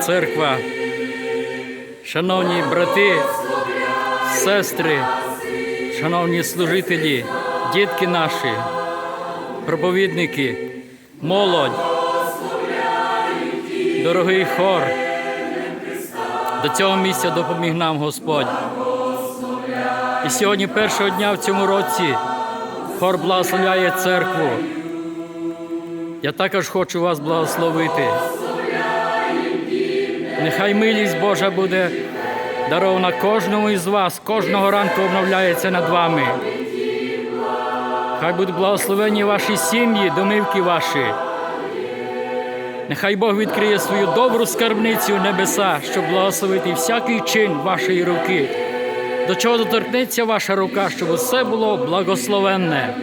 церква, шановні брати, сестри, шановні служителі, дітки наші, проповідники, молодь, дорогий хор. До цього місця допоміг нам Господь. І сьогодні першого дня в цьому році хор благословляє церкву. Я також хочу вас благословити. Нехай милість Божа буде дарована кожному із вас, кожного ранку обновляється над вами. Хай будуть благословені ваші сім'ї, домівки ваші. Нехай Бог відкриє свою добру скарбницю небеса, щоб благословити всякий чин вашої руки. До чого доторкнеться ваша рука, щоб усе було благословенне.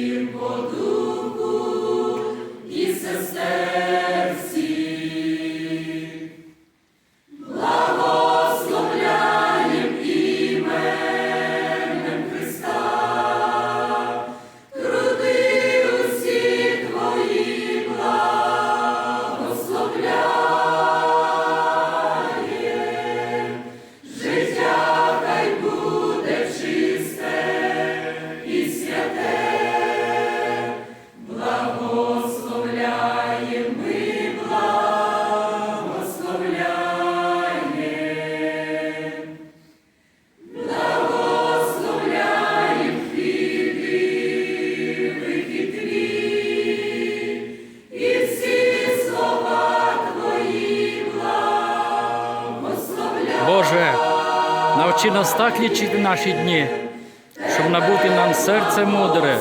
Im навчи нас так лічити наші дні, щоб набути нам серце мудре.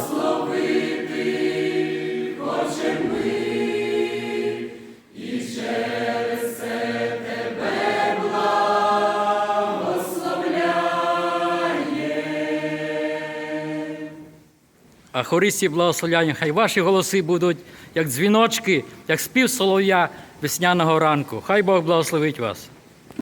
А хористі благословляють, хай ваші голоси будуть як дзвіночки, як спів солов'я весняного ранку. Хай Бог благословить вас.